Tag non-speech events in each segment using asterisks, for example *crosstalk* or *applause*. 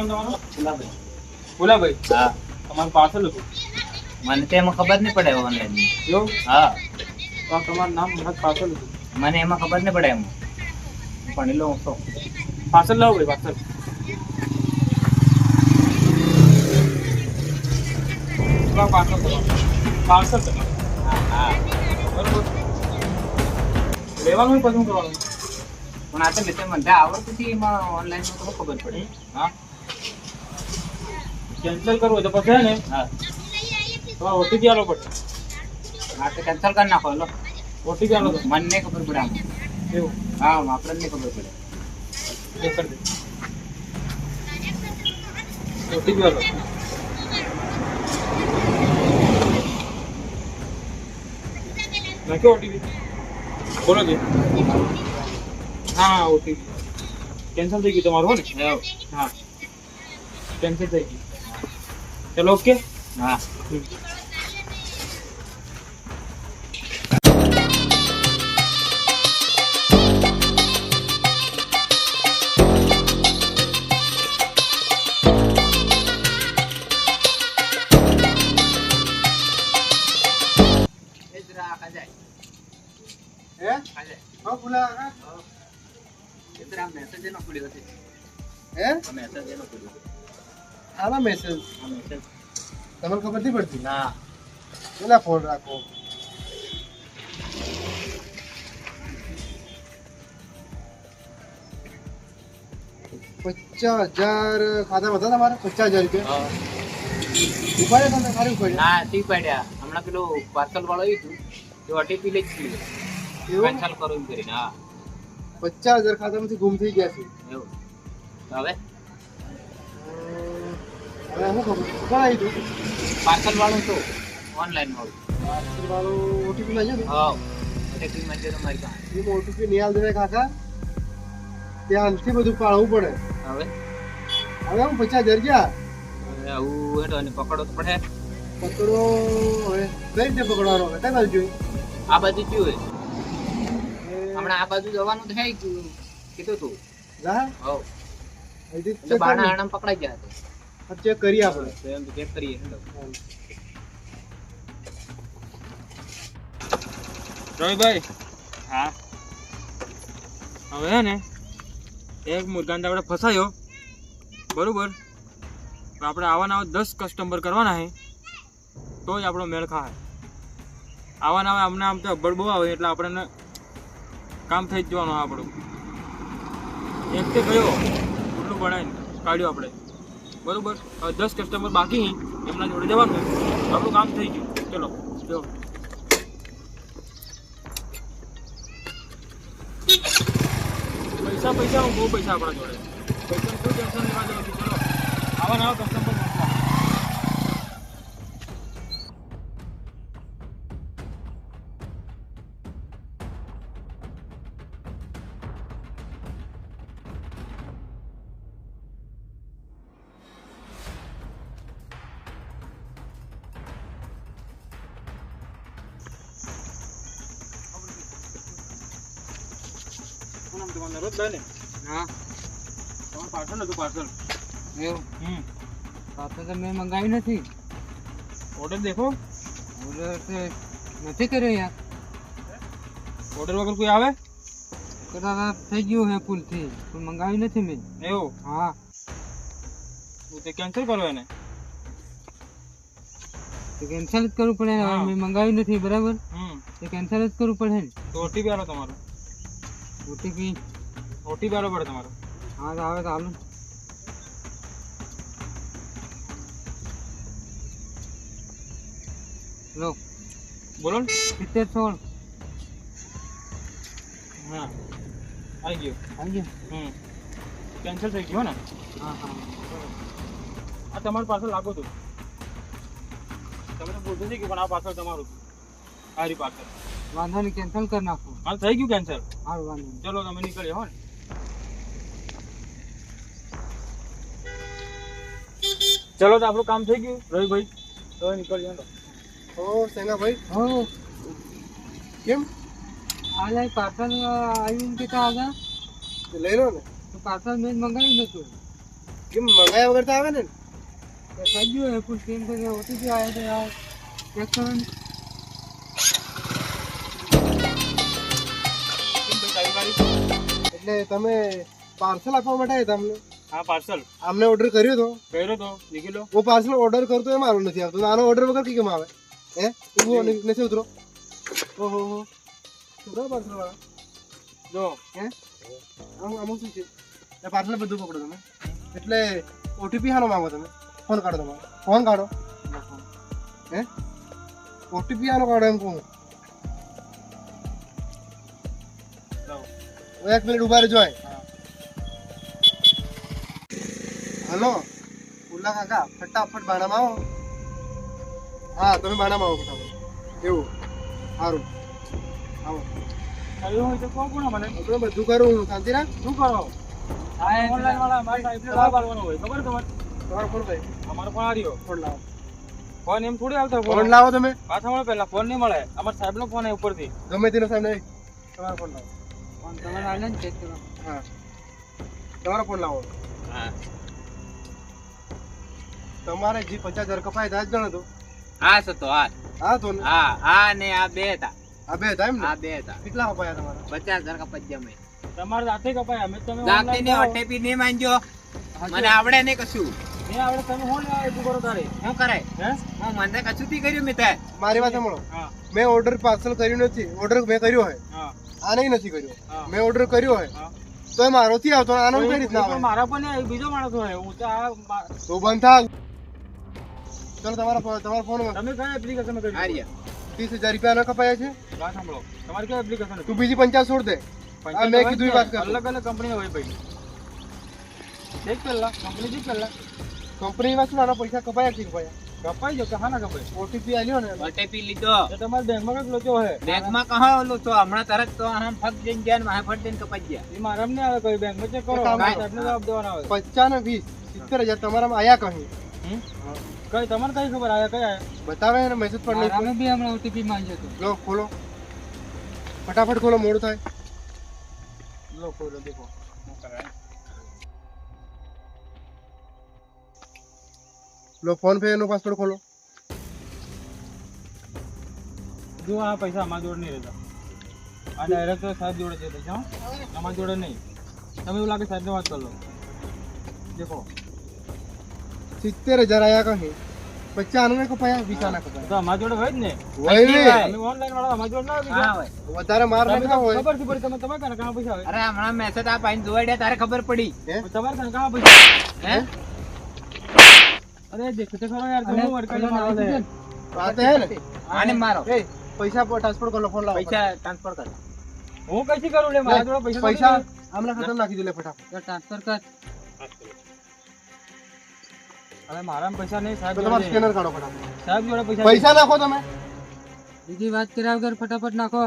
શું નામ તમારું? ભુલાભાઈ. ભોલાભાઈ હા. તમારું પાર્સલ હતું. મને તો એમાં ખબર નહીં પડે ઓનલાઈન એવું? હા. તો આ તમારું નામ મહત પાર્સલ હતું. મને એમાં ખબર નહીં પડે એમ. પણ લો તો પાર્સલ લાવો ભાઈ પાર્સલ પાર્સલ તમારું પાર્સલ તમારું હા હા. બરોબર. લેવાનું હોય પછી શું કરવાનું? પણ આ તો મેં મને આવડતું હતી એમાં ઓનલાઈનમાં તો ખબર પડે? હા? કેન્સલ કરવું હોય તો પછી ને? હા. તો ઓટીપી આલો પડે. હા તો કેન્સલ કરી નાખો હલો. ઓટીપી આલો મને નહીં ખબર પડે આમ. એવું? હા આપણને નહીં ખબર પડે. કરી દે. ઓટીપી આલો. નાખ્યો ઓટીપી બોલો છે હા ઓટીપી કેન્સલ થઈ ગયું તમારું હો ને. હા. કેન્સલ થઈ ગયું. ચલો ઓકે? હા. મેસેજ એનો પડ્યો છે. હે? મેસેજ એનો પડ્યો આના મેસેજ તમને ખબર નથી પડતી? ના. પેલા ફોન રાખો. પચાસ હજાર ખાતા બધા તમારે? પચાસ હજાર રૂપિયા? હા. ઉપાડે તમને ખાલી ઉપાડે? ના ટી પડ્યા હમણાં પેલું પાર્સલ વાળો આવ્યું હતું. એ ઓટીપી લઈ જ કેન્સલ કરો એમ કરીને હા. પચાસ હજાર ખાતામાંથી ગુમ થઈ ગયા છે. એવું. હવે? શું ખબર કોણ આવી હતું પાર્સલ વાળું તો ઓનલાઈન વાળું પાર્સલ વાળો ઓટીપી છે ને હા ઓટીપી પાસે. એમાં ઓટીપી નહીં આલ દેવાય કાકા. ત્યાંથી બધું પાળવું પડે. હવે? હવે હું પચાસ હજાર ગયા. હવે આવું હેઠો અને પકડો તો પડે. પકડો હવે. કઈ રીતે પકડવાનો હવે? કઈ બાજુ? આ બાજુ કયું હોય? હમણાં આ બાજુ જવાનું તો હે કીધું તું. જા હવ. બાણા કરી. પકડાઈ ગયા હતા. ચેક કરીએ આપણે. એમ ચેક કરીએ. રવિભાઈ હા. હવે હે ને એક મુર્ગાને આપણે ફસાયો. બરાબર? તો આપણે આવાના આવા દસ કસ્ટમર કરવાના છે. તો જ આપણો મેળ ખાય. આવાના આવે અમને આમ તો અબ્બડ બહુ આવે એટલે આપણને કામ થઈ જ જવાનું આપણું. એક તે ગયો ઉલ્લું બનાવીને કાઢ્યું આપણે. બરોબર? દસ કસ્ટમર બાકી એમના જોડે જવાનું. આપણું કામ થઈ ગયું. ચલો, જો. પૈસા પૈસા બહુ પૈસા આપણા જોડે. પૈસા શું ટેન્શન લેવા જેવું ચલો. આવા નવા કસ્ટમર ને હા. તમારું પાર્સલ હતું પાર્સલ. એવું? હમ. પાર્સલ તો મેં મંગાવ્યું નથી. ઓર્ડર દેખો. ઓર્ડર નથી કર્યો યાર. ઓર્ડર વગર કોઈ આવે? કદાચ થઈ ગયું હે ભૂલથી પણ મંગાવી નથી મેં. એવું? હા. તો તે કેન્સલ કરો એને. તો કેન્સલ જ કરવું પડે હા. મેં મંગાવ્યું નથી બરાબર? તો કેન્સલ જ કરવું પડે ને. તો ઓટીપી આલો તમારો. ઓટીપી ઓટીપી આલો પડે તમારો. હા તો આવે તો હાલો લો. બોલો ને. સિત્તેર સોળ. હા. આવી ગયો. આવી ગયો? હમ. કેન્સલ થઈ ગયો ને? હા હા. આ તમારું પાર્સલ લાગો હતું તમને બોલતો છે કે પણ આ પાર્સલ તમારું. સારી પાર્સલ વાંધો નહીં કેન્સલ કરી નાખો. હા થઈ ગયું કેન્સલ હાલ વાંધો નહીં. ચલો તમે નીકળ્યા હો ને. ચલો તો આપણું કામ થઈ ગયું. રવિભાઈ તો નીકળ્યા તો ઓ સેનાભાઈ. હો. કેમ? હાલ પાર્સલ આવ્યું કે આગળ લઈ લો ને. તો પાર્સલ મેં જ મંગાવ્યું નતું. કેમ મંગાયા વગર તો આવે ને? ખાઈ હે પણ સ્કેન કરી ઓટીપી આવ્યો તો યાર ચેક કરો ને. એટલે તમે પાર્સલ આપવા માટે તમને હા પાર્સલ આમને ઓર્ડર કર્યો તો? કર્યો તો નીકળ્યો પાર્સલ ઓર્ડર કરતો એ મારો નથી આવતો. આનો ઓર્ડર વગર કેમ આવે? હે? ઊભો નથી ઉતરો. ઓહો હો પાર્સલ વાળા. જો. હે? આમ શું છે? એ પાર્સલ બધું પકડો તમે. એટલે ઓટીપી હાનો માંગો તમે. ફોન કાઢો તમારો. ફોન કાઢો. હે? ઓટીપી હાનો કાઢો એમ કહું એક મિનિટ ઊભા રહેજો હા. હલો. ઉલ્લા કાકા ફટાફટ ભાડામાં આવો. હા તમે બાણામાં આવો ફટાફટ. એવું. સારું. આવો. કર્યું હોય તો કહો કોણ મને? તમે બધું કરું શાંતિ રાખ. શું કરો? ઓનલાઈન વાળા મારા લાભ આલવાનો હોય ખબર તમારે તમારો ફોન ભાઈ અમારો ફોન આવ્યો ફોન લાવો. ફોન એમ થોડી આવતો ફોન લાવો તમે. પાછા મળે પહેલા ફોન નહીં મળે. અમારા સાહેબનો ફોન છે ઉપરથી. ગમે તેનો સાહેબ નહીં. તમારો ફોન લાવો. ફોન તમે આલે ને ચેક કરો. હા. તમારો ફોન લાવો. હા. તમારે જે પચાસ હજાર કપાય હતા જ જણ હતો હા સતો હા હા તો હા હા ને આ બે હતા. આ બે હતા એમ ને? આ બે હતા. કેટલા કપાયા તમારા? પચાસ હજાર કા ગયા મેં તમારે જાતે કપાય અમે તમે જાતે ને. ઓટીપી નહીં માંગ્યો. મને આવડે નહીં કશું. નહીં આવડે તમે હું લેવા એટલું કરો તારે? શું કરાય હે? હું મને કશું થી કર્યું મેં તે મારી વાત સાંભળો. હા. મેં ઓર્ડર પાર્સલ કર્યું નથી. ઓર્ડર મેં કર્યો હોય. હા. આ નહીં નથી કર્યો. હા. મેં ઓર્ડર કર્યો હોય. હા. તો એ મારો થી આવતો આનો કઈ રીતના આવે? મારા પણ બીજો માણસ હોય. હું તો આ તો બંધ ચલો તમારા ફોન તમારા ફોનમાં તમે કઈ એપ્લિકેશન કરી આર્યા. ત્રીસ હજાર રૂપિયા કપાયા છે. વાત સાંભળો. તમારે કઈ એપ્લિકેશન તું બીજી પંચાસ છોડ દે. મેં કીધું વાત કર. અલગ અલગ કંપની હોય ભાઈ. દેખ પહેલા કંપની દેખ પહેલા. કંપની માં શું આના પૈસા કપાયા કે કપાયા? કપાઈ જો કહા હા ના કપાય ઓટીપી આલ્યો ને. ઓટીપી લીધો. એ તમારે બેંકમાં કંઈક લોચો હોય બેંકમાં કહા ઓલો તો હમણાં તરત તો આમ ફક જઈને ગયા ને વાહે ફટ જઈને કપાઈ ગયા. એ મારા ને આવે કોઈ બેંકમાં ચેક કરો. સાહેબને જવાબ દેવાના આવે. પચાસ ને વીસ સિત્તેર હજાર તમારામાં આયા કહી. હમ? કઈ તમને કઈ ખબર? આયા કઈ આયા? બતાવે ને મેસેજ પર નહીં બી હમણાં ઓટીપી માંગ્યો હતો લો ખોલો. ફટાફટ ખોલો મોડું થાય. લો ખોલો દેખો. શું કરાય લો ફોન પે નો પાસવર્ડ ખોલો. જો આ પૈસા અમારા જોડે નહીં રહેતા. આ ડાયરેક્ટ સાહેબ જોડે છે પૈસા હો. અમારા જોડે નહીં. તમે એવું લાગે સાહેબને વાત કરી લો. દેખો. સિત્તેર હજાર આયા કહે પચાસ કપાયા વીસા ના કપાયા અમારા જોડે હોય જ ને. હોય ને તમે ઓનલાઈન વાળા અમારા જોડે ના હોય હા પૈસા? હોય વધારે માર ના હોય. ખબર છે પડી તમે તમારે કાને પૈસા અરે હમણાં મેસેજ આ પાઈને જોવાડ્યા તારે ખબર પડી. તમારે કાને કાં પૈસા હે? અરે દેખો ખરો યાર તમે વર્કર વાત હે ને. આને મારો. પૈસા ટ્રાન્સફર કરો ફોન લાવો પૈસા ટ્રાન્સફર કર. હું કઈ કરું લે મારા જોડે પૈસા પૈસા આમના ખાતામાં નાખી દે લે ફટાફટ. ટ્રાન્સફર કર. હવે મારા પૈસા નહીં સાહેબ તો સ્કેનર કાઢો ફટાફટ. સાહેબ જોડે પૈસા પૈસા નાખો તમે. બીજી વાત કર્યા વગર ફટાફટ નાખો.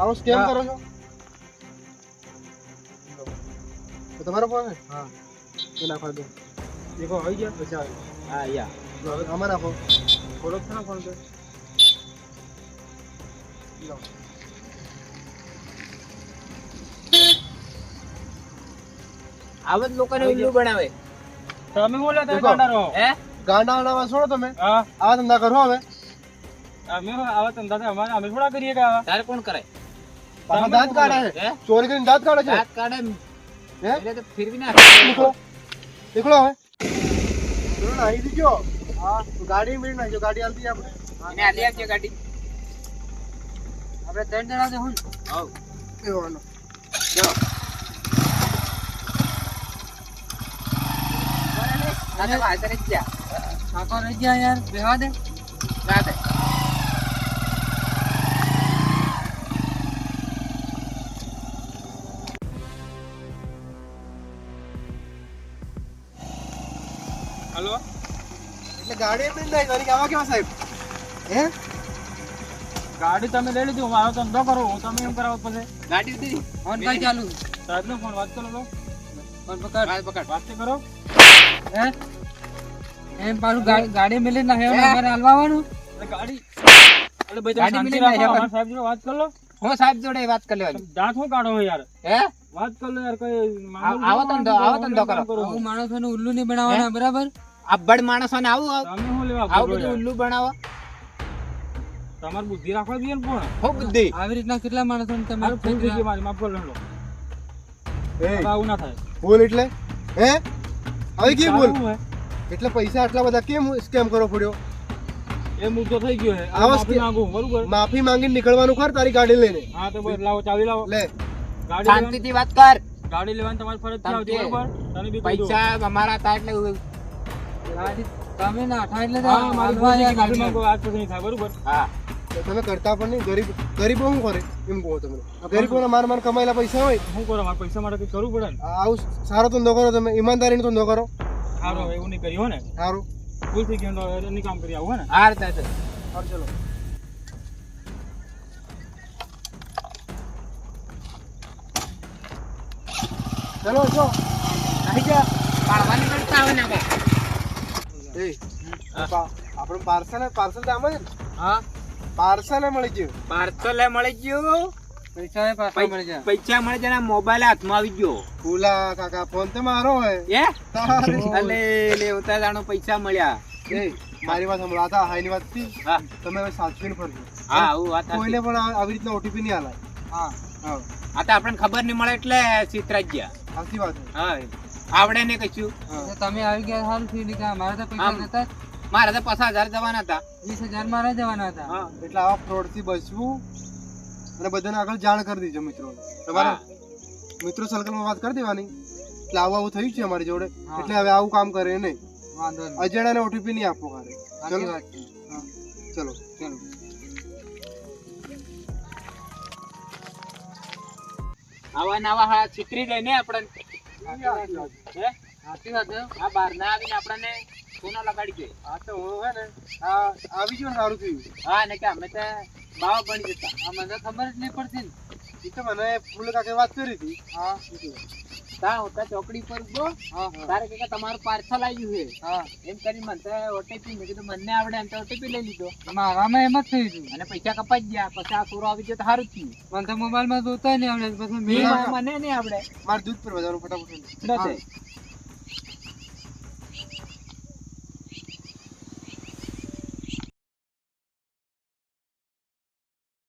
આવો સ્કેમ કરો છો? તો તમારો ફોન હા. એ નાખવા દો. દેખો આવી ગયા પૈસા આવી હા યા. હવે આમાં નાખો. ખોલો છો ને ફોન પે લો. આવત લોકોને ઉલ્લુ બનાવે. તમે હું લેતા દેખો. કાંડા રહો? હે? ગાંડા આડામાં છોડો તમે. હા. આ ધંધા કરો હવે. અમે આવા ધંધા તો અમારે અમે થોડા કરીએ કે આવા? તારે કોણ કરે? પાછા દાંત કાઢે છે? હે ચોરી કરીને દાંત કાઢે છે? દાંત કાઢે હે? એટલે તો ફેરવી નાખ. નીકળો. નીકળો હવે. ચલો ને આવી દીજો હા ગાડી મેળ નાખજો. ગાડી હાલતી આપણે. એને આલી આપજે ગાડી. આપણે ત્રણ જણા જવું હવ. એવાનો ના કાકો રહી ગયા. યાર બેવા દે. ના દે. હલો? એટલે ગાડી આવા કેવા સાહેબ? હે? ગાડી તમે લઈ લીધી હું મારો ધંધો કરો હું તમે એમ કરાવો પછી. ગાડી ફોન કઈ ચાલુ. સાહેબ નો ફોન વાત કરો ફોન પકડ. હાથ પકડ. વાત કરો. હે? એમ પાછું ગાડી ગાડી મેલી ના હે હે? અમારે હાલવાનું ગાડી અરે ભાઈ તમે ગાડી શાંતિ મિલી રાખો. અમારા સાહેબ જોડે વાત કરી લો. હું સાહેબ જોડે વાત કરી લેવાની. દાંત હું કાઢો યાર? હે? વાત કર લે યાર કઈ આવ- આવો ધંધો, આવો ધંધો કરો. આવું માણસોને ઉલ્લુ નહીં બનાવવાના બરાબર? અબ્બડ માણસોને આવું તમે શું લેવા આવું બધું ઉલ્લુ બનાવો. તમારે બુદ્ધિ રાખવા જોઈએ ને પણ. હો બુદ્ધિ. આવી રીતના કેટલા માણસોને તમે મારું ફૂલ થઈ ગયું મારી માફ કરો લો એ. આવું ના થાય. ફૂલ એટલે? હે? હવે કેમ બોલ? એટલે પૈસા આટલા બધા કેમ સ્કેમ કરવો પડ્યો? એ મુદ્દો થઈ ગયો છે. આવા માફી માંગુ બરોબર? માફી માંગીને નીકળવાનું કર તારી ગાડી લઈને. હા તો બસ લાવો ચાવી લાવો. લે. ગાડી શાંતિથી વાત કર. ગાડી લેવાની તમારી ફરજ છે આવતી તમે- બરોબર? તને બી પૈસા અમારા હતા એટલે તમે ના અઠા એટલે હા મારી ગાડી માંગો આજ નહીં થાય બરોબર? હા. તમે કરતા પણ નહીં ગરીબ ગરીબો શું કરે? એમ કહો તમે. ગરીબોને માર માર કમાયેલા પૈસા હોય? શું કરો? મારે પૈસા માટે કંઈક કરવું પડે ને? આવું સારો ધંધો કરો તમે ઈમાનદારીનો ધંધો કરો. સારો એવું નહીં કર્યું ને. સારું ભૂલ થઈ ગયો એની કામ કરી આવું ને. હાર થાય તો. સારું ચલો. ચલો જો આવી જા. પાડવાની કરતા આવે ને. આપણે પાર્સલ પાર્સલ તો આમ જ ને? હા. પાર્સલ મળી ગયું. પાર્સલ મળી ગયું. પૈસા પાછા મળી જાય. પૈસા મળી જાય મોબાઈલ હાથમાં આવી ગયો. ફૂલા કાકા ફોન તો મારો હોય એ *laughs* લે ઉતાર જાણો પૈસા મળ્યા. મારી વાત સાંભળો હાઈની વાત હતી. તમે હવે સાચવીને ફરજો. હા આવું વાત કોઈને પણ આવી રીતના ઓટીપી નહીં આલાય. હા. હા. આ તો આપણને ખબર નહીં મળે એટલે ચિત્રા ગયા સાચી વાત હા. આવડે ને કશું. તમે આવી ગયા સારું થયું કે મારે તો પૈસા નતા મારા તો પચાસ હજાર જવાના હતા. વીસ હજાર મારે જવાના હતા. હા એટલે આવા ફ્રોડથી બચવું. અને બધાને આગળ જાણ કરી દેજો મિત્રો. તમારા મિત્રો સર્કલમાં વાત કરી દેવાની. એટલે આવું આવું થયું છે અમારી જોડે. એટલે હવે આવું કામ કરે નહીં. વાંધો અજાણ્યાને ઓટીપી નહીં આપવો ખાલી ચલો. ચલો. ચલો. આવા નવા હા ચિત્રી જાય ને આપણને હે? સાચી વાત આ બહાર ના આવીને આપણને સોના લગાડી દે. આ તો હું હે ને આ આવી ગયું સારું થયું. હા ને કે અમે તો બાવા બની જતા. આ મને ખબર જ નહીં પડતી ને. એ તો મને ફૂલ કાકે વાત કરી હતી. હા. તા હોતા ચોકડી પર ઊભો તારે કે તમારું પાર્સલ આવ્યું છે. હા. એમ કરી મને તો ઓટીપી મેં કીધું મને આવડે એમ તો ઓટીપી લઈ લીધો. મારામાં એમ જ થઈ ગયું અને પૈસા કપાઈ ગયા. પછી આ સોરો આવી ગયો તો સારું થયું. મને તો મોબાઈલમાં જોતા નહીં આવડે. પછી મને નહીં આવડે. મારે દૂધ પર વધારો ફટાફટ.